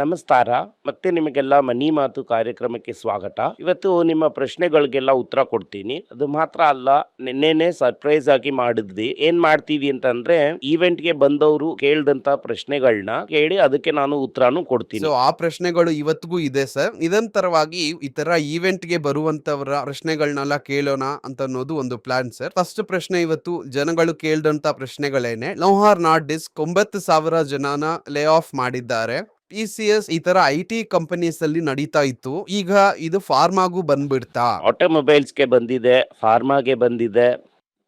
ನಮಸ್ಕಾರ. ಮತ್ತೆ ನಿಮಗೆಲ್ಲ ಮನಿ ಮಾತು ಕಾರ್ಯಕ್ರಮಕ್ಕೆ ಸ್ವಾಗತ. ಇವತ್ತು ನಿಮ್ಮ ಪ್ರಶ್ನೆಗಳಿಗೆಲ್ಲ ಉತ್ತರ ಕೊಡ್ತೀನಿ. ಅದು ಮಾತ್ರ ಅಲ್ಲ, ನಿನ್ನೆನೆ ಸರ್ಪ್ರೈಸ್ ಆಗಿ ಮಾಡಿದ್ವಿ. ಏನ್ ಮಾಡ್ತೀವಿ ಅಂತಂದ್ರೆ ಈವೆಂಟ್ಗೆ ಬಂದವರು ಕೇಳ್ದಂತ ಪ್ರಶ್ನೆಗಳನ್ನ ಕೇಳಿ ಅದಕ್ಕೆ ನಾನು ಉತ್ತರನು ಕೊಡ್ತೀನಿ. ಆ ಪ್ರಶ್ನೆಗಳು ಇವತ್ತಿಗೂ ಇದೆ ಸರ್. ನಿರಂತರವಾಗಿ ಈ ತರ ಈವೆಂಟ್ಗೆ ಬರುವಂತವರ ಪ್ರಶ್ನೆಗಳನ್ನೆಲ್ಲ ಕೇಳೋಣ ಅಂತ ಅನ್ನೋದು ಒಂದು ಪ್ಲಾನ್ ಸರ್. ಫಸ್ಟ್ ಪ್ರಶ್ನೆ ಇವತ್ತು, ಜನಗಳು ಕೇಳ್ದಂತ ಪ್ರಶ್ನೆಗಳೇನೆ. ಲೋಹಾರ್ ನಾಟ್ ಡಿಸ್ಕ್ ಒಂಬತ್ತು ಸಾವಿರ ಜನನ ಲೇ ಆಫ್ ಮಾಡಿದ್ದಾರೆ. ಪಿ ಸಿ ಎಸ್ ಈ ತರ ಐ ಟಿ ಕಂಪನೀಸ್ ಅಲ್ಲಿ ನಡೀತಾ ಇತ್ತು. ಈಗ ಇದು ಫಾರ್ಮಾಗೂ ಬಂದ್ಬಿಡ್ತಾ. ಆಟೋಮೊಬೈಲ್ಸ್ಗೆ ಬಂದಿದೆ, ಫಾರ್ಮಾಗೆ ಬಂದಿದೆ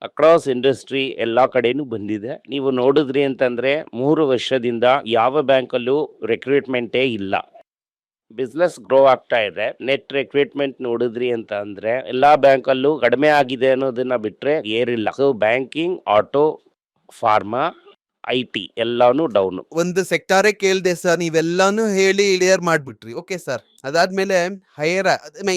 ಅಕ್ರಾಸ್ ಇಂಡಸ್ಟ್ರಿ ಎಲ್ಲಾ ಕಡೆನೂ ಬಂದಿದೆ. ನೀವು ನೋಡಿದ್ರಿ ಅಂತಂದ್ರೆ ಮೂರು ವರ್ಷದಿಂದ ಯಾವ ಬ್ಯಾಂಕಲ್ಲೂ ರೆಕ್ರೂಟ್ಮೆಂಟೇ ಇಲ್ಲ. ಬಿಸ್ನೆಸ್ ಗ್ರೋ ಆಗ್ತಾ ಇದೆ. ನೆಟ್ ರೆಕ್ರೂಟ್ಮೆಂಟ್ ನೋಡಿದ್ರಿ ಅಂತ ಅಂದ್ರೆ ಎಲ್ಲಾ ಬ್ಯಾಂಕಲ್ಲೂ ಕಡಿಮೆ ಆಗಿದೆ ಅನ್ನೋದನ್ನ ಬಿಟ್ರೆ ಏರಿಲ್ಲ. So banking auto pharma I T ಎಲ್ಲಾನು ಡೌನ್. ಒಂದು ಸೆಕ್ಟಾರೇ ಕೇಳಿದೆ ಸರ್ ನೀವೆಲ್ಲಾನು ಹೇಳಿ ಇಳಿಯರ್ ಮಾಡ್ಬಿಟ್ರಿ. Okay sir. ಅದಾದ್ಮೇಲೆ ಹೈಯರ್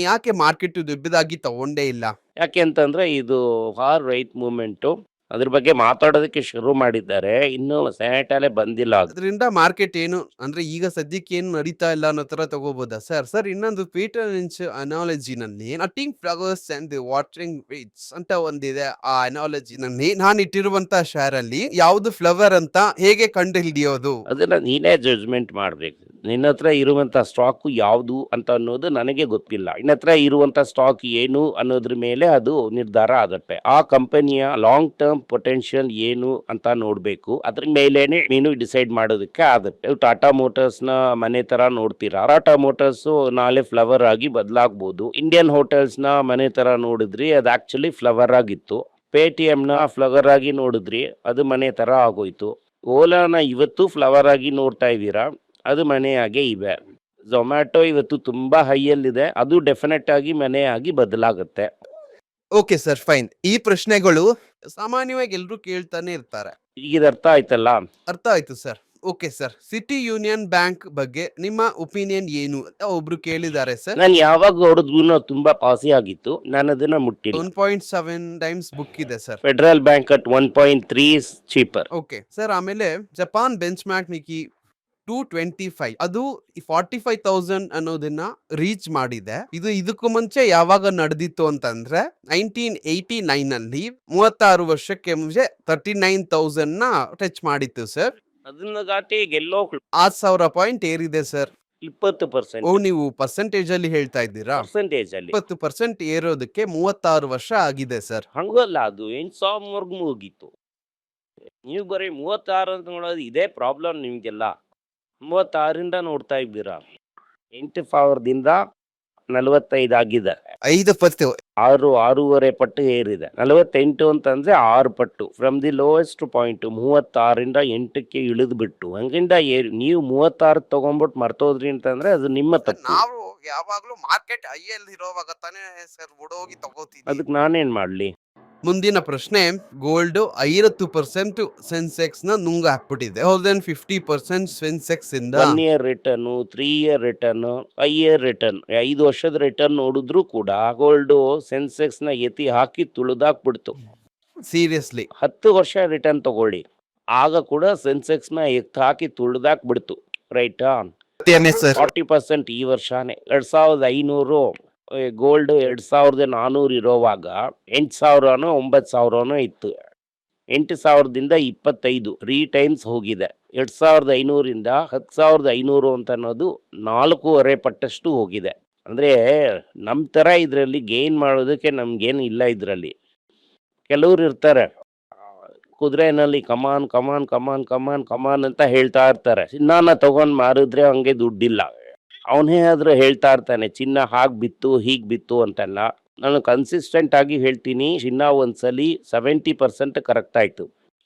ಯಾಕೆ ಮಾರ್ಕೆಟ್ ದುಬ್ಬಿದಾಗಿ ತಗೊಂಡೇ ಇಲ್ಲ? ಯಾಕೆ ಅಂತಂದ್ರೆ ಇದು ಫಾರ್ ರೈಟ್ ಮೂವ್ಮೆಂಟು ಅದ್ರ ಬಗ್ಗೆ ಮಾತಾಡೋದಕ್ಕೆ ಶುರು ಮಾಡಿದ್ದಾರೆ. ಇನ್ನು ಸ್ಯಾನಿಟೈಲೇ ಬಂದಿಲ್ಲ. ಅದು ಅದರಿಂದ ಮಾರ್ಕೆಟ್ ಏನು ಅಂದ್ರೆ ಈಗ ಸದ್ಯಕ್ಕೆ ಏನು ನಡೀತಾ ಇಲ್ಲ ಅನ್ನೋ ತರ ತಗೋಬೋದಾ ಸರ್? ಸರ್ ಇನ್ನೊಂದು Peter Lynch ಅನಾಲಜಿನಲ್ಲಿ nutting flowers and the watering weeds ಅಂತ ಒಂದಿದೆ. ಆ ಅನಾಲಜಿನಲ್ಲಿ ನಾನು ಇಟ್ಟಿರುವಂತ ಶೇರ್ ಅಲ್ಲಿ ಯಾವ್ದು ಫ್ಲವರ್ ಅಂತ ಹೇಗೆ ಕಂಡು ಹಿಡಿಯೋದು ಅದನ್ನ ನೀನೇ ಜಡ್ಜ್ಮೆಂಟ್ ಮಾಡ್ಬೇಕು. ನಿನ್ನ ಹತ್ರ ಇರುವಂತ ಸ್ಟಾಕ್ ಯಾವುದು ಅಂತ ಅನ್ನೋದು ನನಗೆ ಗೊತ್ತಿಲ್ಲ. ನಿನ್ನ ಹತ್ರ ಇರುವಂತ ಸ್ಟಾಕ್ ಏನು ಅನ್ನೋದ್ರ ಮೇಲೆ ಅದು ನಿರ್ಧಾರ ಆಗುತ್ತೆ. ಆ ಕಂಪನಿಯ ಲಾಂಗ್ ಟರ್ಮ್ ಪೊಟೆನ್ಶಿಯಲ್ ಏನು ಅಂತ ನೋಡಬೇಕು. ಅದ್ರ ಮೇಲೇನೆ ನೀನು ಡಿಸೈಡ್ ಮಾಡೋದಕ್ಕೆ ಆಗುತ್ತೆ. ಟಾಟಾ ಮೋಟರ್ಸ್ನ ಮನೆ ತರ ನೋಡ್ತೀರಾ? ಟಾಟಾ ಮೋಟರ್ಸ್ ನಾಳೆ ಫ್ಲವರ್ ಆಗಿ ಬದಲಾಗ್ಬೋದು. ಇಂಡಿಯನ್ ಹೋಟೆಲ್ಸ್ನ ಮನೆ ತರ ನೋಡಿದ್ರಿ, ಅದು ಆಕ್ಚುಲಿ ಫ್ಲವರ್ ಆಗಿತ್ತು. ಪೇಟಿಎಂ ನ ಫ್ಲವರ್ ಆಗಿ ನೋಡಿದ್ರಿ, ಅದು ಮನೆ ತರ ಆಗೋಯ್ತು. ಓಲಾನ ಇವತ್ತು ಫ್ಲವರ್ ಆಗಿ ನೋಡ್ತಾ ಇದ್ದೀರಾ? ಅದು ಮನೆಯಾಗೆ ಇವೆ ಝೊಮ್ಯಾಟೊ ಇವತ್ತು ತುಂಬಾ ಹೈಯಲ್ಲಿದೆ ಅದು ಡೆಫಿನೆಟ್ ಆಗಿ ಮನೆಯಾಗಿ ಬದಲಾಗುತ್ತೆ. Okay sir fine. ಈ ಪ್ರಶ್ನೆಗಳು ಸಾಮಾನ್ಯವಾಗಿ ಎಲ್ಲರೂ ಕೇಳ್ತಾನೆ ಇರ್ತಾರೆ. ಈಗ ಅರ್ಥ ಆಯ್ತಲ್ಲ? ಅರ್ಥ ಆಯ್ತು sir. Okay sir. City Union Bank ಬಗ್ಗೆ ನಿಮ್ಮ ಒಪಿನಿಯನ್ ಏನು ಅಂತ ಒಬ್ರು ಕೇಳಿದ್ದಾರೆ ಸರ್. ನಾನು ಯಾವಾಗ ಹೊಡೆದ್ರು ತುಂಬಾ ಪಾಸಿ ಆಗಿತ್ತು. ನಾನು ಅದನ್ನ ಮುಟ್ಟಿ one point seven times book ಇದೆ sir. Federal Bank at one point three cheaper. Okay sir ಆಮೇಲೆ Japan benchmark Nikkei two twenty five. ಅದು ಫಾರ್ಟಿ ಫೈವ್ ತೌಸಂಡ್ ಅನ್ನೋದನ್ನ ರೀಚ್ ಮಾಡಿದೆ. ಇದು ಇದಕ್ಕೂ ಮುಂಚೆ ಯಾವಾಗ ನಡೆದಿತ್ತು ಅಂತಂದ್ರೆ ನೈನ್ಟೀನ್ ಏಯ್ಟಿ ನೈನ್ ಅಲ್ಲಿ ಮೂವತ್ತಾರು ವರ್ಷಕ್ಕೆ ಮುಂಚೆ ತರ್ಟಿ ನೈನ್ ತೌಸಂಡ್ನ ಟಚ್ ಮಾಡಿತ್ತು ಸರ್. ಅದನ್ನ ದಾಟಿ ಗೆಲ್ಲೋ ಆರ್ ಸಾವಿರ ಪಾಯಿಂಟ್ ಏರಿದೆ ಸರ್. ಇಪ್ಪತ್ತು ಪರ್ಸೆಂಟ್. ಓ ನೀವು ಪರ್ಸೆಂಟೇಜ್ ಅಲ್ಲಿ ಹೇಳ್ತಾ ಇದ್ದೀರಾ? ಪರ್ಸೆಂಟೇಜ್ ಅಲ್ಲಿ ಇಪ್ಪತ್ತು ಪರ್ಸೆಂಟ್ ಏರೋದಕ್ಕೆ ಮೂವತ್ತಾರು ವರ್ಷ ಆಗಿದೆ ಸರ್. ಹಂಗಲ್ಲ ಅದು ಎಂಟು ಸಾವಿರವರೆಗೂ ಮುಗೀತು. ನೀವು ಬರೀ ಮೂವತ್ತಾರು ಅಂತ ನೋಡೋದು ಇದೇ ಪ್ರಾಬ್ಲಮ್ ನಿಮಗೆಲ್ಲ. ಮೂವತ್ತಾರರಿಂದ ನೋಡ್ತಾ ಇದ್ದೀರಾ. ಎಂಟು ಸಾವಿರದಿಂದ ನಲವತ್ತೈದು ಆಗಿದೆ. ಐದು ಪತ್ತು ಆರು ಆರೂವರೆ ಪಟ್ಟು ಏರಿದೆ. ನಲವತ್ತೆಂಟು ಅಂತಂದ್ರೆ ಆರು ಪಟ್ಟು. ಫ್ರಮ್ ದಿ ಲೋಯೆಸ್ಟ್ ಪಾಯಿಂಟ್ ಮೂವತ್ತಾರರಿಂದ ಎಂಟಕ್ಕೆ ಇಳಿದು ಬಿಟ್ಟು ಹಂಗಿಂದ ಏರಿ ನೀವು ಮೂವತ್ತಾರು ತಗೊಂಡ್ಬಿಟ್ಟು ಮರ್ತೋದ್ರಿ ಅಂತಂದ್ರೆ ಅದು ನಿಮ್ಮ ತಪ್ಪು. ನಾವು ಯಾವಾಗ್ಲೂ ಮಾರ್ಕೆಟ್ ಐಯಲ್ಲಿ ಇರೋವಾಗ ತಾನೇ ಸರ್ ಓಡೋಗಿ ತಗೋತೀವಿ. ಅದಕ್ಕೆ ನಾನೇನ್ ಮಾಡ್ಲಿ? ಮುಂದಿನ ಪ್ರಶ್ನೆ ಗೋಲ್ಡ್ ಐವತ್ತು ಪರ್ಸೆಂಟ್ ಸೆನ್ಸೆಕ್ಸ್ನ ನುಂಗ ಹಾಕ್ಬಿಟ್ಟಿದೆ. ದೆನ್ ಫಿಫ್ಟಿ ಪರ್ಸೆಂಟ್ ಸೆನ್ಸೆಕ್ಸ್ ಇಂದ. One year return three year return five year return ಐದು ವರ್ಷದ ರಿಟರ್ನ್ ನೋಡಿದ್ರು ಕೂಡ ಗೋಲ್ಡ್ ಸೆನ್ಸೆಕ್ಸ್ನ ಎತ್ತಿ ಹಾಕಿ ತುಳಿದಾಕ್ಬಿಡ್ತು. ಸೀರಿಯಸ್ಲಿ ಹತ್ತು ವರ್ಷ ರಿಟರ್ನ್ ತಗೊಳ್ಳಿ. ಆಗ ಕೂಡ ಸೆನ್ಸೆಕ್ಸ್ನ ಎತ್ತಿ ಹಾಕಿ ತುಳಿದಾಕ್ಬಿಡ್ತು. ರೈಟ್ ಫಾರ್ಟಿ ಪರ್ಸೆಂಟ್ ಈ ವರ್ಷನೇ. ಎರಡ್ ಸಾವಿರದ ಐನೂರು ಗೋಲ್ಡ್ ಎರಡು ಸಾವಿರದ ನಾನ್ನೂರು ಇರೋವಾಗ ಎಂಟು ಸಾವಿರನೋ ಒಂಬತ್ತು ಸಾವಿರನೋ ಇತ್ತು. ಎಂಟು ಸಾವಿರದಿಂದ ಇಪ್ಪತ್ತೈದು ತ್ರೀ ಟೈಮ್ಸ್ ಹೋಗಿದೆ. ಎರಡು ಸಾವಿರದ ಐನೂರಿಂದ ಹತ್ತು ಸಾವಿರದ ಐನೂರು ಅಂತ ಅನ್ನೋದು ನಾಲ್ಕೂವರೆ ಪಟ್ಟಷ್ಟು ಹೋಗಿದೆ. ಅಂದರೆ ನಮ್ಮ ಥರ ಇದರಲ್ಲಿ ಗೇನ್ ಮಾಡೋದಕ್ಕೆ ನಮಗೇನು ಇಲ್ಲ ಇದರಲ್ಲಿ. ಕೆಲವ್ರು ಇರ್ತಾರೆ. ಕುದುರೆನಲ್ಲಿ come on come on come on come on come on ಅಂತ ಹೇಳ್ತಾ ಇರ್ತಾರೆ. ಚಿನ್ನಾನ ತೊಗೊಂಡು ಮಾರಿದ್ರೆ ಹಂಗೆ ದುಡ್ಡಿಲ್ಲ. ಅವನೇ ಆದರೂ ಹೇಳ್ತಾ ಇರ್ತಾನೆ, ಚಿನ್ನ ಹಾಗೆ ಬಿತ್ತು, ಹೀಗೆ ಬಿತ್ತು ಅಂತೆಲ್ಲ. ನಾನು ಕನ್ಸಿಸ್ಟೆಂಟ್ ಆಗಿ ಹೇಳ್ತೀನಿ, ಚಿನ್ನ ಒಂದ್ಸಲಿ ಸೆವೆಂಟಿ ಪರ್ಸೆಂಟ್ ಕರೆಕ್ಟ್ ಆಯಿತು.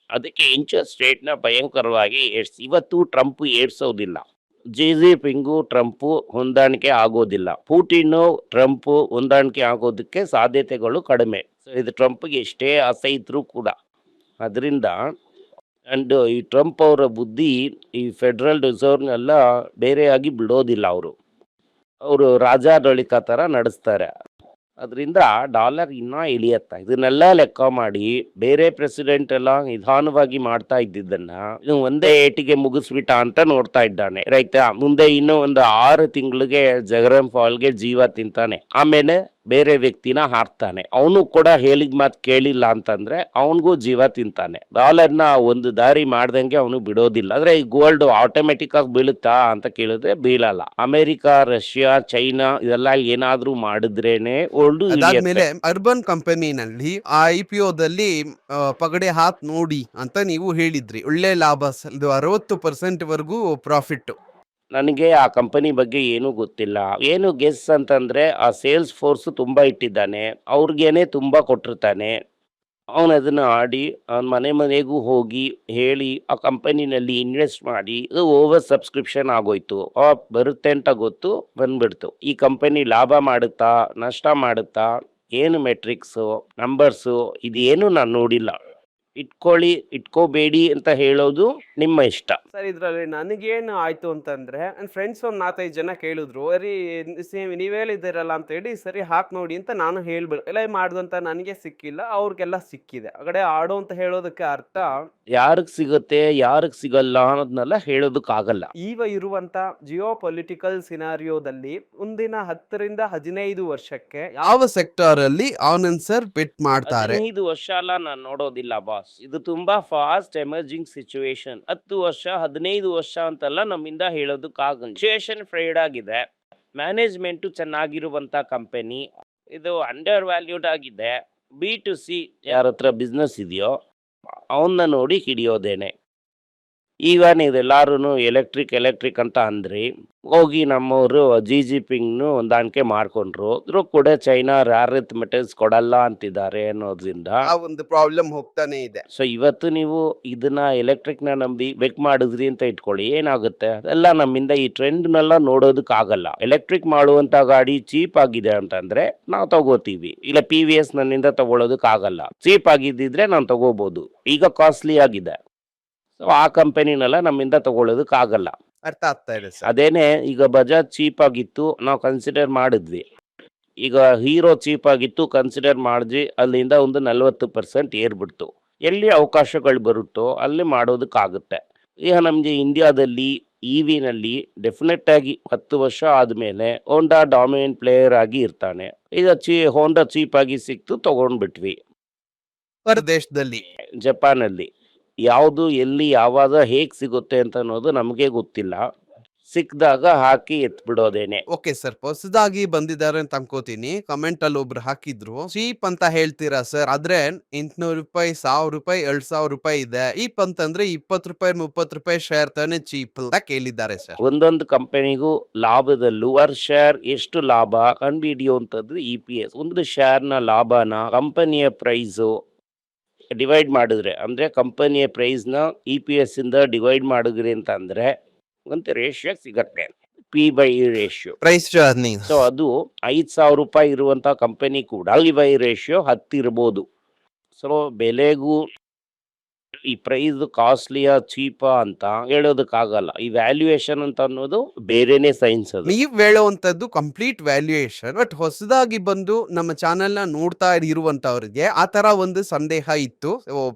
ಅದಕ್ಕೆ ಇಂಟ್ರೆಸ್ಟ್ ರೇಟ್ನ ಭಯಂಕರವಾಗಿ ಏರ್ಸ್, ಇವತ್ತು ಟ್ರಂಪ್ ಏರ್ಸೋದಿಲ್ಲ. ಜಿ ಜಿ ಪಿಂಗು ಟ್ರಂಪು ಹೊಂದಾಣಿಕೆ ಆಗೋದಿಲ್ಲ. ಪೂಟಿನು ಟ್ರಂಪು ಹೊಂದಾಣಿಕೆ ಆಗೋದಕ್ಕೆ ಸಾಧ್ಯತೆಗಳು ಕಡಿಮೆ. ಸೊ ಇದು ಟ್ರಂಪ್ಗೆ ಎಷ್ಟೇ ಆಸೆ ಇದ್ರೂ ಕೂಡ. ಅದರಿಂದ ಆ್ಯಂಡ್ ಈ ಟ್ರಂಪ್ ಅವರ ಬುದ್ಧಿ ಈ ಫೆಡರಲ್ ರಿಸರ್ವ್ನೆಲ್ಲ ಬೇರೆಯಾಗಿ ಬಿಡೋದಿಲ್ಲ ಅವರು. ಅವರು ರಾಜಾಡಳಿತ ಥರ ನಡೆಸ್ತಾರೆ. ಅದರಿಂದ ಡಾಲರ್ ಇನ್ನೂ ಇಳಿಯತ್ತ. ಇದನ್ನೆಲ್ಲ ಲೆಕ್ಕ ಮಾಡಿ ಬೇರೆ ಪ್ರೆಸಿಡೆಂಟ್ ಎಲ್ಲ ನಿಧಾನವಾಗಿ ಮಾಡ್ತಾ ಇದ್ದಿದ್ದನ್ನ ಇದು ಒಂದೇ ಏಟಿಗೆ ಮುಗಿಸ್ಬಿಟ್ಟ ಅಂತ ನೋಡ್ತಾ ಇದ್ದಾನೆ. ರೈತ ಮುಂದೆ ಇನ್ನೂ ಒಂದು ಆರು ತಿಂಗಳಿಗೆ ಜಗರಂ ಫಾಲ್ಗೆ ಜೀವ ತಿಂತಾನೆ. ಆಮೇಲೆ ಬೇರೆ ವ್ಯಕ್ತಿನ ಹಾರ್ತಾನೆ. ಅವನು ಕೂಡ ಹೇಳಿದ ಮಾತು ಕೇಳಿಲ್ಲ ಅಂತಂದ್ರೆ ಅವನಿಗೂ ಜೀವ ತಿಂತಾನೆ. ಡಾಲರ್ನ ಒಂದು ದಾರಿ ಮಾಡ್ದಂಗೆ ಅವನು ಬಿಡೋದಿಲ್ಲ. ಅಂದ್ರೆ ಈ ಗೋಲ್ಡ್ ಆಟೋಮೆಟಿಕ್ ಆಗಿ ಬೀಳುತ್ತಾ ಅಂತ ಕೇಳಿದ್ರೆ ಬೀಳಲ್ಲ. ಅಮೆರಿಕ, ರಷ್ಯಾ, ಚೈನಾ ಇದೆಲ್ಲ ಏನಾದ್ರೂ ಮಾಡಿದ್ರೇನೆ ಗೋಲ್ಡ್ ಅದಾದ್ಮೇಲೆ ಅರ್ಬನ್ ಕಂಪನಿನಲ್ಲಿ ಆ ಐ ಪಿ ಓದಲ್ಲಿ ಪಗಡೆ ಹಾತ್ ನೋಡಿ ಅಂತ ನೀವು ಹೇಳಿದ್ರಿ. ಒಳ್ಳೆ ಲಾಭ ಅರವತ್ತು ಪರ್ಸೆಂಟ್ ವರೆಗೂ ಪ್ರಾಫಿಟ್ ನನಗೆ ಆ ಕಂಪನಿ ಬಗ್ಗೆ ಏನೂ ಗೊತ್ತಿಲ್ಲ. ಏನು ಗೆಸ್ ಅಂತಂದರೆ ಆ ಸೇಲ್ಸ್ ಫೋರ್ಸು ತುಂಬ ಇಟ್ಟಿದ್ದಾನೆ. ಅವ್ರಿಗೇನೆ ತುಂಬ ಕೊಟ್ಟಿರ್ತಾನೆ. ಅವನು ಅದನ್ನು ಆಡಿ, ಅವನ ಮನೆ ಮನೆಗೂ ಹೋಗಿ ಹೇಳಿ, ಆ ಕಂಪನಿನಲ್ಲಿ ಇನ್ವೆಸ್ಟ್ ಮಾಡಿ ಅದು ಓವರ್ ಸಬ್ಸ್ಕ್ರಿಪ್ಷನ್ ಆಗೋಯ್ತು. ಆ ಬರುತ್ತೆ ಅಂತ ಗೊತ್ತು, ಬಂದ್ಬಿಡ್ತು. ಈ ಕಂಪನಿ ಲಾಭ ಮಾಡುತ್ತಾ, ನಷ್ಟ ಮಾಡುತ್ತಾ, ಏನು ಮೆಟ್ರಿಕ್ಸು ನಂಬರ್ಸು ಇದೇನು ನಾನು ನೋಡಿಲ್ಲ. ಇಟ್ಕೊಳ್ಳಿ ಇಟ್ಕೋಬೇಡಿ ಅಂತ ಹೇಳೋದು ನಿಮ್ಮ ಇಷ್ಟ. ಸರ್ ಇದರಲ್ಲಿ ನನಗೇನು ಆಯ್ತು ಅಂತಂದ್ರೆ ನನ್ನ ಫ್ರೆಂಡ್ಸ್ ಒಂದು ನಾಲ್ಕೈದು ಜನ ಕೇಳಿದ್ರು ಅರಿ ಸೇಮ್ ನೀವು ಹೇಳಿದ್ದೀರಲ್ಲ ಅಂತ ಹೇಳಿ ಸರಿ ಹಾಕ್ ನೋಡಿ ಅಂತ ನಾನು ಹೇಳ್ಬಿಡು ಎಲ್ಲ ಮಾಡಿದಂಥ ನನಗೆ ಸಿಕ್ಕಿಲ್ಲ ಅವ್ರಿಗೆಲ್ಲ ಸಿಕ್ಕಿದೆ. ಆ ಕಡೆ ಆಡು ಅಂತ ಹೇಳೋದಕ್ಕೆ ಅರ್ಥ ಯಾರಿಗೆ ಸಿಗುತ್ತೆ ಯಾರಿಗೆ ಸಿಗಲ್ಲ ಅನ್ನೋದನ್ನೆಲ್ಲ ಹೇಳೋದಕ್ಕಾಗಲ್ಲ. ಈಗ ಇರುವಂತ ಜಿಯೋ ಪೊಲಿಟಿಕಲ್ ಸಿನಾರಿಯೋದಲ್ಲಿ ಮುಂದಿನ ಹತ್ತರಿಂದ ಹದಿನೈದು ವರ್ಷಕ್ಕೆ ಯಾವ ಸೆಕ್ಟರ್ ಅಲ್ಲಿ ಆನಂದ್ ಸರ್ ಬಿಟ್ ಮಾಡ್ತಾರೆ? ಹದಿನೈದು ವರ್ಷ ಅಲ್ಲ ನಾನು ನೋಡೋದಿಲ್ಲ ಬಾಸ್ ಇದು ತುಂಬಾ ಫಾಸ್ಟ್ ಎಮರ್ಜಿಂಗ್ ಸಿಚುವೇಶನ್ ಹತ್ತು ವರ್ಷ, ಹದಿನೈದು ವರ್ಷ ಅಂತೆಲ್ಲ ನಮ್ಮಿಂದ ಹೇಳೋದಕ್ಕಾಗಲ್ಲ ಸಿಚುವೇಶನ್ ಫ್ರೈಡ್ ಆಗಿದೆ. ಮ್ಯಾನೇಜ್ಮೆಂಟು ಚೆನ್ನಾಗಿರುವಂತ ಕಂಪನಿ ಇದು ಅಂಡರ್ ವ್ಯಾಲ್ಯೂಡ್ ಆಗಿದೆ. ಬಿ ಟು ಸಿ ಯಾರ ಹತ್ರ ಬಿಸ್ನೆಸ್ ಇದೆಯೋ, ಅವನ್ನ ನೋಡಿ ಹಿಡಿಯೋದೇನೆ. ಈಗ ನೀವು ಎಲ್ಲರೂ ಎಲೆಕ್ಟ್ರಿಕ್ ಎಲೆಕ್ಟ್ರಿಕ್ ಅಂತ ಅಂದ್ರಿ ಹೋಗಿ ನಮ್ಮವರು ಜಿ ಜಿ ಪಿಂಗ್ನು ಹೊಂದಾಣಿಕೆ ಮಾಡ್ಕೊಂಡ್ರು. ಇದ್ರು ಕೂಡ ಚೈನಾ ರ್ಯಾರಿತ್ ಮೆಟಲ್ಸ್ ಕೊಡಲ್ಲ ಅಂತಿದ್ದಾರೆ ಅನ್ನೋದ್ರಿಂದ ಆ ಒಂದು ಪ್ರಾಬ್ಲಮ್ ಹೋಗ್ತಾನೆ ಇದೆ. ಸೊ ಇವತ್ತು ನೀವು ಇದನ್ನ ಎಲೆಕ್ಟ್ರಿಕ್ನ ನಂಬಿ ಬೆಕ್ ಮಾಡಿದ್ರಿ ಅಂತ ಇಟ್ಕೊಳ್ಳಿ ಏನಾಗುತ್ತೆ? ಅದೆಲ್ಲ ನಮ್ಮಿಂದ ಈ ಟ್ರೆಂಡ್ನೆಲ್ಲ ನೋಡೋದಕ್ಕಾಗಲ್ಲ. ಎಲೆಕ್ಟ್ರಿಕ್ ಮಾಡುವಂತ ಗಾಡಿ ಚೀಪ್ ಆಗಿದೆ ಅಂತಂದ್ರೆ ನಾವು ತಗೋತೀವಿ. ಇಲ್ಲ ಪಿ ವಿ ಎಸ್ ನನ್ನಿಂದ ತಗೊಳ್ಳೋದಕ್ಕಾಗಲ್ಲ ಚೀಪ್ ಆಗಿದ್ದಿದ್ರೆ ನಾನು ತಗೋಬಹುದು ಈಗ ಕಾಸ್ಟ್ಲಿ ಆಗಿದೆ. ಸೊ ಆ ಕಂಪನಿನೆಲ್ಲ ನಮ್ಮಿಂದ ತಗೊಳ್ಳೋದಕ್ಕಾಗಲ್ಲ. ಅರ್ಥ ಆಗ್ತಾ ಇದೆ ಸರ್. ಅದೇನೆ ಈಗ ಬಜಾಜ್ ಚೀಪ್ ಆಗಿತ್ತು ನಾವು ಕನ್ಸಿಡರ್ ಮಾಡಿದ್ವಿ. ಈಗ ಹೀರೋ ಚೀಪ್ ಆಗಿತ್ತು ಕನ್ಸಿಡರ್ ಮಾಡಿದ್ವಿ ಅಲ್ಲಿಂದ ಒಂದು ನಲ್ವತ್ತು ಪರ್ಸೆಂಟ್ ಏರ್ಬಿಡ್ತು. ಎಲ್ಲಿ ಅವಕಾಶಗಳು ಬರುತ್ತೋ ಅಲ್ಲಿ ಮಾಡೋದಕ್ಕಾಗುತ್ತೆ. ಈಗ ನಮಗೆ ಇಂಡಿಯಾದಲ್ಲಿ ಇ ವಿನಲ್ಲಿ ಡೆಫಿನೆಟ್ ಆಗಿ ಹತ್ತು ವರ್ಷ ಆದಮೇಲೆ ಹೋಂಡಾ ಡಾಮಿನೆಂಟ್ ಪ್ಲೇಯರ್ ಆಗಿ ಇರ್ತಾನೆ. ಈಗ ಚೀ ಹೋಂಡಾ ಚೀಪ್ ಆಗಿ ಸಿಕ್ತು ತಗೊಂಡ್ಬಿಟ್ವಿ. ದೇಶದಲ್ಲಿ. ಜಪಾನಲ್ಲಿ. ಯಾವುದು ಎಲ್ಲಿ ಯಾವಾಗ ಹೇಗೆ ಸಿಗುತ್ತೆ ಅಂತ ಅನ್ನೋದು ನಮಗೆ ಗೊತ್ತಿಲ್ಲ. ಸಿಕ್ಕಿದಾಗ ಹಾಕಿ ಎತ್ಬಿಡೋದೇನೆ. ಓಕೆ ಸರ್ ಹೊಸದಾಗಿ ಬಂದಿದ್ದಾರೆ ಅಂತ ಅನ್ಕೋತೀನಿ. ಕಮೆಂಟ್ ಅಲ್ಲಿ ಒಬ್ರು ಹಾಕಿದ್ರು ಚೀಪ್ ಅಂತ ಹೇಳ್ತೀರಾ ಸರ್? ಆದ್ರೆ ಎಂಟ್ನೂರು ರೂಪಾಯಿ ಸಾವಿರ ರೂಪಾಯಿ ಎರಡ್ ಸಾವಿರ ರೂಪಾಯಿ ಇದೆ. ಚೀಪ್ ಅಂತಂದ್ರೆ ಇಪ್ಪತ್ತು ರೂಪಾಯಿ ಮುಪ್ಪತ್ತು ರೂಪಾಯಿ ಶೇರ್ ತಾನೆ ಚೀಪ್ ಅಂತ ಕೇಳಿದ್ದಾರೆ ಸರ್. ಒಂದೊಂದು ಕಂಪನಿಗೂ ಲಾಭದಲ್ಲೂ ಪರ್ ಶೇರ್ ಎಷ್ಟು ಲಾಭ? ಕಂಡುಹಿಡಿಯುವಂಥದ್ದು ಇ ಪಿ ಎಸ್ ಒಂದು ಶೇರ್ನ ಲಾಭನ ಕಂಪನಿಯ ಪ್ರೈಸು ಡಿವೈಡ್ ಮಾಡಿದ್ರೆ ಅಂದರೆ ಕಂಪನಿಯ ಪ್ರೈಸ್ನ ಇ ಪಿ ಎಸ್ ಇಂದ ಡಿವೈಡ್ ಮಾಡಿದ್ರಿ ಅಂತ ಅಂದರೆ ಒಂದು ರೇಷ್ಯೋ ಸಿಗತ್ತೆ. P by ratio price so ಅದು ಐದು ಸಾವಿರ ರೂಪಾಯಿ ಇರುವಂಥ ಕಂಪನಿ ಕೂಡ ಅಲ್ಲಿ ಬೈ ರೇಷ್ಯೋ ಹತ್ತಿರ್ಬೋದು ಸೊ ಬೆಲೆಗೂ ಈ ಪ್ರೈಸ್ ಕಾಸ್ಟ್ಲಿಯಾ ಚೀಪ ಅಂತ ಹೇಳೋದಕ್ಕಾಗಲ್ಲ. ಈ ವ್ಯಾಲ್ಯೂಯೇಷನ್ ಅಂತ ಅನ್ನೋದು ಬೇರೆನೆ ಸೈನ್ಸ್ ಅದು. ನೀವು ಹೇಳುವಂತದ್ದು ಕಂಪ್ಲೀಟ್ ವ್ಯಾಲ್ಯೂಯೇಷನ್ ಬಟ್ ಹೊಸದಾಗಿ ಬಂದು ನಮ್ಮ ಚಾನೆಲ್ ನೋಡ್ತಾ ಇರುವಂತವ್ರಿಗೆ ಆ ತರ ಒಂದು ಸಂದೇಹ ಇತ್ತು.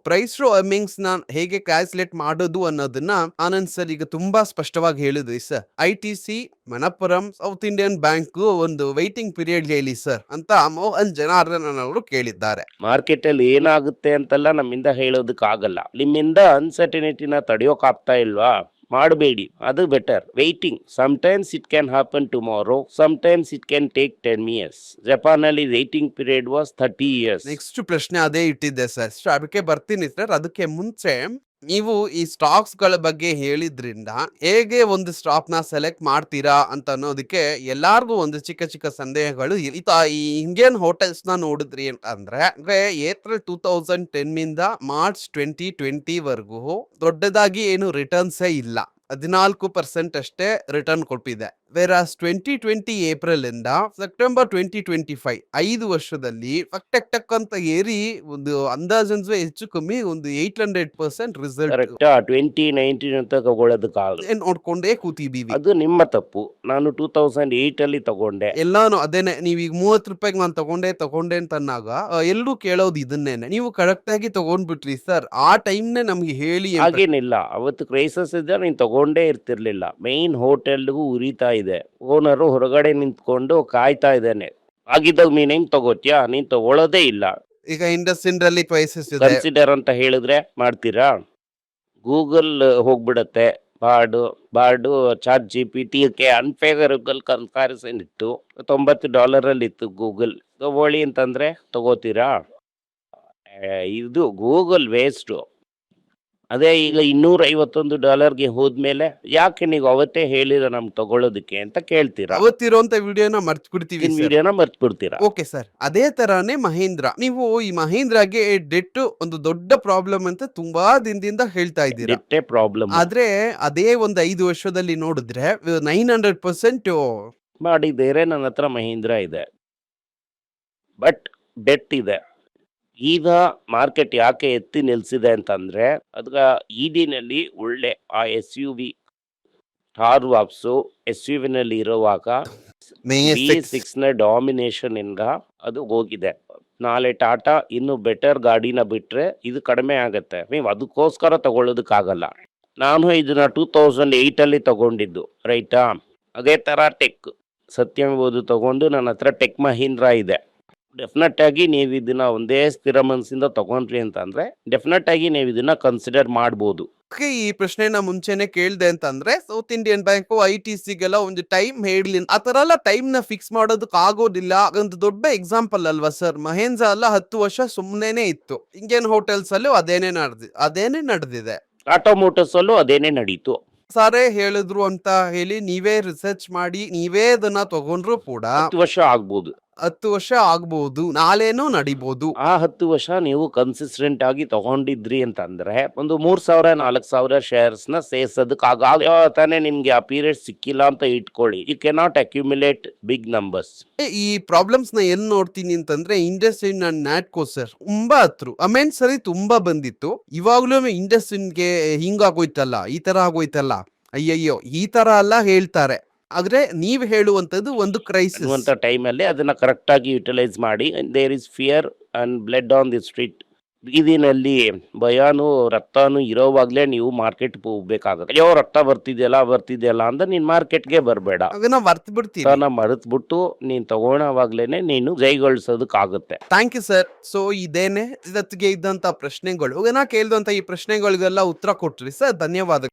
ಪ್ರೈಸ್ ಟು ಅರ್ನಿಂಗ್ಸ್ನ ಹೇಗೆ ಕ್ಯಾಲ್ಕುಲೇಟ್ ಮಾಡೋದು ಅನ್ನೋದನ್ನ ಆನಂದ್ ಸರ್ ಈಗ ತುಂಬಾ ಸ್ಪಷ್ಟವಾಗಿ ಹೇಳಿದ್ರಿ sir I T C Manappuram South Indian Bank ಒಂದು ವೈಟಿಂಗ್ ಪೀರಿಯಡ್ ಹೇಳಿ ಸರ್ ಅಂತ ಮೋಹನ್ ಜನಾರ್ದನನ್ ಅವರು ಕೇಳಿದ್ದಾರೆ. ಮಾರ್ಕೆಟ್ ಅಲ್ಲಿ ಏನಾಗುತ್ತೆ ಅಂತೆಲ್ಲ ನಮ್ಮಿಂದ ಹೇಳೋದಕ್ಕಾಗಲ್ಲ. ನಿಮ್ಮಿಂದ ಅನ್ಸರ್ಟಿನಿಟಿನ ತಡೆಯೋಕಾಗ್ತಾ ಇಲ್ವಾ? ಮಾಡಬೇಡಿ ಅದು better waiting times it can happen tomorrow times it can take ten years Japan ಅಲ್ಲಿ waiting period was thirty years next ಪ್ರಶ್ನೆ ಅದೇ ಇಟ್ಟಿದ್ದೆ ಸರ್. ಸೊ ಅದಕ್ಕೆ ಬರ್ತೀನಿ ಸರ್. ಅದಕ್ಕೆ ಮುಂಚೆ ನೀವು ಈ ಸ್ಟಾಕ್ಸ್ಗಳ ಬಗ್ಗೆ ಹೇಳಿದ್ರಿಂದ ಹೇಗೆ ಒಂದು ಸ್ಟಾಕ್ನ ಸೆಲೆಕ್ಟ್ ಮಾಡ್ತೀರಾ ಅಂತ ಅನ್ನೋದಕ್ಕೆ ಎಲ್ಲಾರ್ಗೂ ಒಂದು ಚಿಕ್ಕ ಚಿಕ್ಕ ಸಂದೇಹಗಳು ಈತ ಈ ಇಂಡಿಯನ್ ಹೋಟೆಲ್ಸ್ನ ನೋಡಿದ್ರಿ ಅಂತಂದ್ರೆ ಅಂದ್ರೆ ಏಪ್ರಿಲ್ ಟೂ ತೌಸಂಡ್ ಟೆನ್ನಿಂದ ಮಾರ್ಚ್ ಟ್ವೆಂಟಿ ಟ್ವೆಂಟಿವರೆಗೂ ದೊಡ್ಡದಾಗಿ ಏನು ರಿಟರ್ನ್ಸೇ ಇಲ್ಲ. ಹದಿನಾಲ್ಕು ಪರ್ಸೆಂಟ್ ಅಷ್ಟೇ ರಿಟರ್ನ್ ಕೊಟ್ಟಿದೆ. ವೆರಾಸ್ ಟ್ವೆಂಟಿ ಟ್ವೆಂಟಿ ಏಪ್ರಿಲ್ ಇಂದ ಸೆಪ್ಟೆಂಬರ್ ಟ್ವೆಂಟಿ ಟ್ವೆಂಟಿ ಫೈವ್ ಐದು ವರ್ಷದಲ್ಲಿ ಟಕ್ ಟಕ್ ಟಕ್ ಅಂತ ಏರಿ ಒಂದು ಅಂದಾಜನ್ಸು ಹೆಚ್ಚು ಕಮ್ಮಿ ಒಂದು eight hundred percent result twenty nineteen ಅಂತ ಕಾಲ. ನೋಡ್ಕೊಂಡೇ ಕೂತಿದೀವಿ ಅದು ನಿಮ್ಮ ತಪ್ಪು. ನಾನು ಟೂ ತೌಸಂಡ್ ಏಟ್ ಅಲ್ಲಿ ತಗೊಂಡೆ. ಎಲ್ಲಾನು ಅದೇನೆ ನೀವೀಗ ಮೂವತ್ತು ರೂಪಾಯಿಗೆ ನಾನು ತಗೊಂಡೆ ತಗೊಂಡೆ ಅಂತ ಅನ್ನಾಗ ಎಲ್ಲರೂ ಕೇಳೋದು ಇದನ್ನೇನೆ. ನೀವು ಕರೆಕ್ಟ್ ಆಗಿ ತಗೊಂಡ್ಬಿಟ್ರಿ ಸರ್. ಆ ಟೈಮ್ನೆ ನಮ್ಗೆ ಹೇಳಿ ಹಾಗೇನಿಲ್ಲ. ಅವತ್ತು ಕ್ರೈಸಸ್ ಇದ್ದ ನೀನ್ ತಗೊಂಡೇ ಇರ್ತಿರ್ಲಿಲ್ಲ. ಮೈನ್ ಹೋಟೆಲ್ಗೂ ಉರಿತಾ ಇದೆ. ಓನರು ಹೊರಗಡೆ ನಿಂತ್ಕೊಂಡು ಕಾಯ್ತಾ ಇದ್ದಾನೆ. ಆಗಿದ್ದಾಗ ನೀನ್ ಹೆಂಗ್ ತಗೋತ್ಯಾ? ನೀನ್ ತಗೊಳ್ಳೋದೇ ಇಲ್ಲ. ಈಗ ಇಂಡಸ್ಟ್ರಿಯಲ್ ಅಲ್ಲಿ ಪ್ರೈಸಸ್ ಇದೆ ಕನ್ಸಿಡರ್ ಅಂತ ಹೇಳಿದ್ರೆ ಮಾಡ್ತೀರಾ? Google ಹೋಗ್ಬಿಡತ್ತೆ. Bard Bard chat G P T K unfavourable comparison ಇತ್ತು. ತೊಂಬತ್ತು ಡಾಲರ್ ಅಲ್ಲಿ ಇತ್ತು ಗೂಗಲ್. ತಗೊಳ್ಳಿ ಅಂತಂದ್ರೆ ತಗೋತೀರಾ? ಏ, ಇದು ಗೂಗಲ್ ವೇಸ್ಟು. ಅದೇ ಈಗ ಇನ್ನೂರ ಐವತ್ತೊಂದು ಡಾಲರ್ಗೆ ಹೋದ್ಮೇಲೆ ಯಾಕೆ ನೀವು ಅವತ್ತೇ ಹೇಳಿರ ನಮ್ಗೆ ತಗೊಳ್ಳೋದಕ್ಕೆ ಅಂತ ಕೇಳ್ತೀರಾ? ಅವತ್ತಿರೋಂತ ವಿಡಿಯೋನ ಮರ್ತ್ ಬಿಡ್ತೀವಿ ವಿಡಿಯೋನ ಮರ್ತ್ ಬಿಡ್ತೀರಾ ಓಕೆ ಸರ್. ಅದೇ ತರಾನೇ ಮಹೇಂದ್ರ. ನೀವು ಈ ಮಹೇಂದ್ರಗೆ ಡೆಟ್ ಒಂದು ದೊಡ್ಡ ಪ್ರಾಬ್ಲಮ್ ಅಂತ ತುಂಬಾ ದಿನದಿಂದ ಹೇಳ್ತಾ ಇದ್ದೀರಾ. ಡೆಟ್ಟೆ ಪ್ರಾಬ್ಲಮ್. ಆದ್ರೆ ಅದೇ ಒಂದು ಐದು ವರ್ಷದಲ್ಲಿ ನೋಡಿದ್ರೆ ನೈನ್ ಹಂಡ್ರೆಡ್ ಪರ್ಸೆಂಟ್ ಮಾಡಿದ್ದೇರೆ ನನ್ನ ಹತ್ರ ಮಹೀಂದ್ರ ಇದೆ. ಬಟ್ ಡೆಟ್ ಇದೆ. ಈಗ ಮಾರ್ಕೆಟ್ ಯಾಕೆ ಎತ್ತಿ ನಿಲ್ಸಿದೆ ಅಂತಂದ್ರೆ ಅದ್ಗ ಇಡಿನಲ್ಲಿ ಒಳ್ಳೆ ಆ ಎಸ್ ಯು ವಿ ಟಾರ್ ವಾಪ್ಸು ಎಸ್ ಯು ವಿನಲ್ಲಿ ಇರುವಾಗ ಸಿಕ್ಸ್ನ ಡಾಮಿನೇಷನ್ ಇಂದ ಅದು ಹೋಗಿದೆ. ನಾಳೆ ಟಾಟಾ ಇನ್ನು ಬೆಟರ್ ಗಾಡಿನ ಬಿಟ್ರೆ ಇದು ಕಡಿಮೆ ಆಗುತ್ತೆ. ನೀವು ಅದಕ್ಕೋಸ್ಕರ ತಗೊಳ್ಳೋದಕ್ಕಾಗಲ್ಲ. ನಾನು ಇದನ್ನ ಟೂ ತೌಸಂಡ್ ಏಯ್ಟ್ ಅಲ್ಲಿ ತಗೊಂಡಿದ್ದು ರೈಟಾ? ಅದೇ ತರ ಟೆಕ್. ಸತ್ಯಂಬೋದು ತಗೊಂಡು ನನ್ನ ಹತ್ರ ಟೆಕ್ ಮಹೀಂದ್ರ ಇದೆ. ಡೆಫಿನೆಟ್ ಆಗಿ ನೀವು ಇದನ್ನ ಒಂದೇ ಸ್ಥಿರ ಮನಸ್ಸಿಂದ ತಗೊಂಡ್ರಿ ಅಂತಂದ್ರೆ ಡೆಫಿನೆಟ್ ಆಗಿ ನೀವು ಇದನ್ನ ಕನ್ಸಿಡರ್ ಮಾಡ್ಬೋದು. ಈ ಪ್ರಶ್ನೆನ ಮುಂಚೆನೆ ಕೇಳಿದೆ ಅಂತಂದ್ರೆ South Indian Bank I T ಸಿಗೆಲ್ಲ ಒಂದು ಟೈಮ್ ಹೇಳಿ ಆ ತರ ಎಲ್ಲ ಟೈಮ್ನ ಫಿಕ್ಸ್ ಮಾಡೋದಕ್ಕೆ ಆಗೋದಿಲ್ಲ. ಒಂದು ದೊಡ್ಡ ಎಕ್ಸಾಂಪಲ್ ಅಲ್ವಾ ಸರ್ ಮಹೇಂದ್ರ ಎಲ್ಲ ಹತ್ತು ವರ್ಷ ಸುಮ್ಮನೆ ಇತ್ತು. ಇಂಡಿಯನ್ ಹೋಟೆಲ್ಸ್ ಅಲ್ಲೂ ಅದೇನೆ ನಡೆದಿ ಅದೇನೆ ನಡೆದಿದೆ. ಟಾಟಾ ಮೋಟರ್ಸ್ ಅಲ್ಲೂ ಅದೇನೆ ನಡೀತು. ಸಾರೇ ಹೇಳಿದ್ರು ಅಂತ ಹೇಳಿ ನೀವೇ ರಿಸರ್ಚ್ ಮಾಡಿ ನೀವೇ ಅದನ್ನ ತಗೊಂಡ್ರು ಕೂಡ ಹತ್ತು ವರ್ಷ ಆಗ್ಬೋದು. ಹತ್ತು ವರ್ಷ ಆಗ್ಬಹುದು ನಾಳೆನೂ ನಡಿಬಹುದು ಆ ಹತ್ತು ವರ್ಷ ನೀವು ಕನ್ಸಿಸ್ಟೆಂಟ್ ಆಗಿ ತಗೊಂಡಿದ್ರಿ ಅಂತಂದ್ರೆ ಒಂದು ಮೂರ್ ಸಾವಿರ ನಾಲ್ಕು ಸಾವಿರ ಶೇರ್ಸ್ನ ಸೇರ್ಸೋದಕ್ಕಾಗ ತಾನೇ ನಿಮ್ಗೆ ಆ ಪೀರಿಯಡ್ ಸಿಕ್ಕಿಲ್ಲ ಅಂತ ಇಟ್ಕೊಳ್ಳಿ. You cannot accumulate big numbers ಈ ಪ್ರಾಬ್ಲಮ್ಸ್ನ ಎಲ್ಲಿ ನೋಡ್ತೀನಿ ಅಂತಂದ್ರೆ ಇಂಡಸ್ಟ್ರಿ ಅಂಡ್ ನ್ಯಾಟ್ಕೋ ಸರ್ ತುಂಬಾ ಹತ್ರ. ಅಮೆಂಟ್ ಸರಿ ತುಂಬಾ ಬಂದಿತ್ತು. ಇವಾಗ್ಲೂ ಇಂಡಸ್ಟ್ರಿನ್ಗೆ ಹಿಂಗಾಗೋಯ್ತಲ್ಲ ಈ ತರ ಆಗೋಯ್ತಲ್ಲ ಅಯ್ಯಯ್ಯೋ ಈ ತರ ಎಲ್ಲ ಹೇಳ್ತಾರೆ. ಆದ್ರೆ ನೀವು ಹೇಳುವಂತದ್ದು ಒಂದು ಕ್ರೈಸಿಸ್ ಅನ್ನುವಂಥ ಟೈಮಲ್ಲಿ ಅದನ್ನ ಕರೆಕ್ಟ್ ಆಗಿ ಯುಟಿಲೈಸ್ ಮಾಡಿ there is fear and blood on the street ಇದಿನಲ್ಲಿ ಭಯಾನು ರಕ್ತಾನು ಇರೋವಾಗ್ಲೇ ನೀವು ಮಾರ್ಕೆಟ್ ಹೋಗ್ಬೇಕಾಗುತ್ತೆ. ಅಯ್ಯೋ ರಕ್ತ ಬರ್ತಿದೆಯಲ್ಲ ಬರ್ತಿದೆಯಲ್ಲ ಅಂತ ನೀನ್ ಮಾರ್ಕೆಟ್ಗೆ ಬರಬೇಡ. ಅದನ್ನ ಮರ್ತು ಬಿಡ್ತೀನಿ ಅದನ್ನ ಮರೆತ್ಬಿಟ್ಟು ನೀನ್ ತಗೊಳವಾಗ್ಲೇನೆ ನೀನು ಜೈಗೊಳಿಸೋದಕ್ಕಾಗುತ್ತೆ. ಥ್ಯಾಂಕ್ ಯು ಸರ್ ಸೊ ಇದೇನೆ ಇದತ್ತಿಗೆ ಇದ್ದಂತ ಪ್ರಶ್ನೆಗಳು. ನಾ ಕೇಳಿದಂತ ಈ ಪ್ರಶ್ನೆಗಳಿಗೆಲ್ಲ ಉತ್ತರ ಕೊಟ್ರಿ ಸರ್ ಧನ್ಯವಾದ